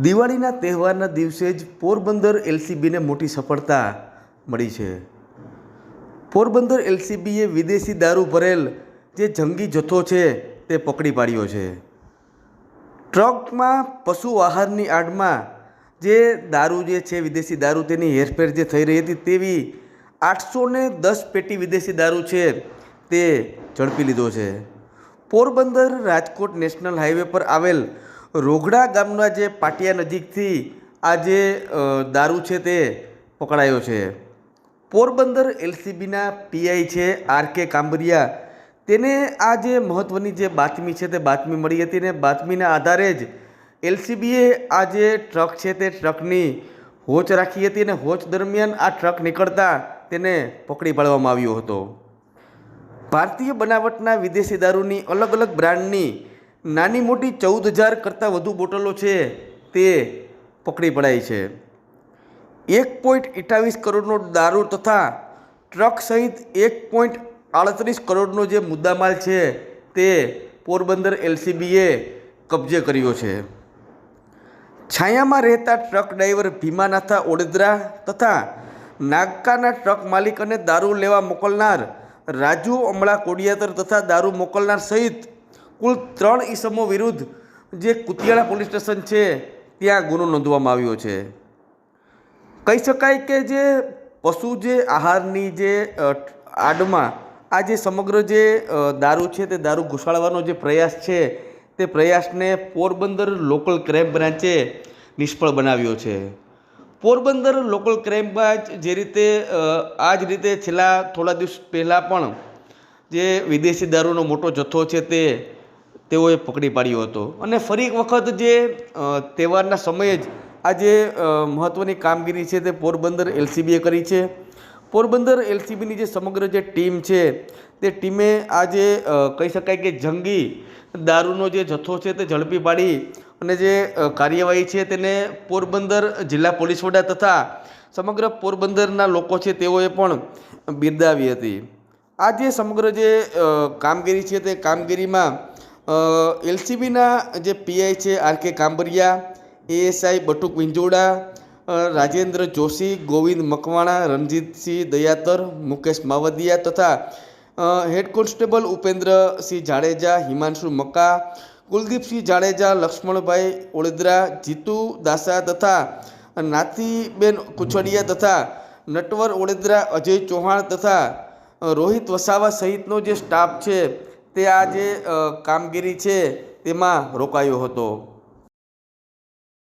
દિવાળીના તહેવારના દિવસે જ પોરબંદર એલસીબીને મોટી સફળતા મળી છે. પોરબંદર એલસીબીએ વિદેશી દારૂ ભરેલ જે જંગી જથ્થો છે તે પકડી પાડ્યો છે. ટ્રકમાં પશુ આહારની આડમાં જે દારૂ જે છે, વિદેશી દારૂ તેની હેરફેર જે થઈ રહી હતી તેવી આઠસો ને દસ પેટી વિદેશી દારૂ છે તે ઝડપી લીધો છે. પોરબંદર રાજકોટ નેશનલ હાઈવે પર આવેલ રોગડા ગામના જે પાટિયા નજીકથી આ જે દારૂ છે તે પકડાયો છે. પોરબંદર એલસીબીના પીઆઈ છે આર કે કાંબરિયા. તેને આ જે મહત્ત્વની જે બાતમી છે તે બાતમી મળી હતી ને બાતમીના આધારે જ એલસીબીએ આ જે ટ્રક છે તે ટ્રકની હોચ રાખી હતી અને હોચ દરમિયાન આ ટ્રક નીકળતા તેને પકડી પાડવામાં આવ્યો હતો. ભારતીય બનાવટના વિદેશી દારૂની અલગ અલગ બ્રાન્ડની નાની મોટી ચૌદ હજાર કરતાં વધુ બોટલો છે તે પકડી પડાઈ છે. એક પોઈન્ટ અઠ્ઠાવીસ કરોડનો દારૂ તથા ટ્રક સહિત એક પોઈન્ટ આડત્રીસ કરોડનો જે મુદ્દામાલ છે તે પોરબંદર એલસીબીએ કબજે કર્યો છે. છાયામાં રહેતા ટ્રક ડ્રાઈવર ભીમાનાથા ઓડેદરા તથા નાગકાના ટ્રક માલિક અને દારૂ લેવા મોકલનાર રાજુ અમળા કોડિયાતર તથા દારૂ મોકલનાર સહિત કુલ ત્રણ ઈસમો વિરુદ્ધ જે કુતિયાળા પોલીસ સ્ટેશન છે, ત્યાં ગુનો નોંધવામાં આવ્યો છે. કહી શકાય કે જે પશુ જે આહારની જે આડમાં આ જે સમગ્ર જે દારૂ છે તે દારૂ ઘુસાડવાનો જે પ્રયાસ છે, તે પ્રયાસને પોરબંદર લોકલ ક્રાઇમ બ્રાન્ચે નિષ્ફળ બનાવ્યો છે. પોરબંદર લોકલ ક્રાઇમ બ્રાન્ચ જે રીતે આ જ રીતે છેલ્લા થોડા દિવસ પહેલાં પણ જે વિદેશી દારૂનો મોટો જથ્થો છે તે તેઓએ પકડી પાડ્યો હતો. અને ફરી એક વખત જે તહેવારના સમયે જ આ જે મહત્ત્વની કામગીરી છે તે પોરબંદર એલસીબીએ કરી છે. પોરબંદર એલસીબીની જે સમગ્ર જે ટીમ છે, તે ટીમે આજે કહી શકાય કે જંગી દારૂનો જે જથ્થો છે તે ઝડપી પાડી અને જે કાર્યવાહી છે તેને પોરબંદર જિલ્લા પોલીસ વડા તથા સમગ્ર પોરબંદરના લોકો છે તેઓએ પણ બિરદાવી હતી. આ જે સમગ્ર જે કામગીરી છે તે કામગીરીમાં એલસીબીના જે પીઆઈ છે R K Kambariya, ASI Batuk Vinjoda Rajendra Joshi, Govind Makwana, Ranjitsinh Dayatar, Mukesh Mavdiya તથા હેડ કોન્સ્ટેબલ ઉપેન્દ્રસિંહ જાડેજા, હિમાંશુ મકા કુલદીપસિંહ જાડેજા, લક્ષ્મણભાઈ ઓળેદરા, જીતુ દાસા તથા નાતીબેન કુછડિયા તથા, નટવર ઓળેદરા અજય ચૌહાણ તથા રોહિત વસાવા સહિતનો જે સ્ટાફ છે તે આ જે કામગીરી છે તેમાં રોકાયો હતો.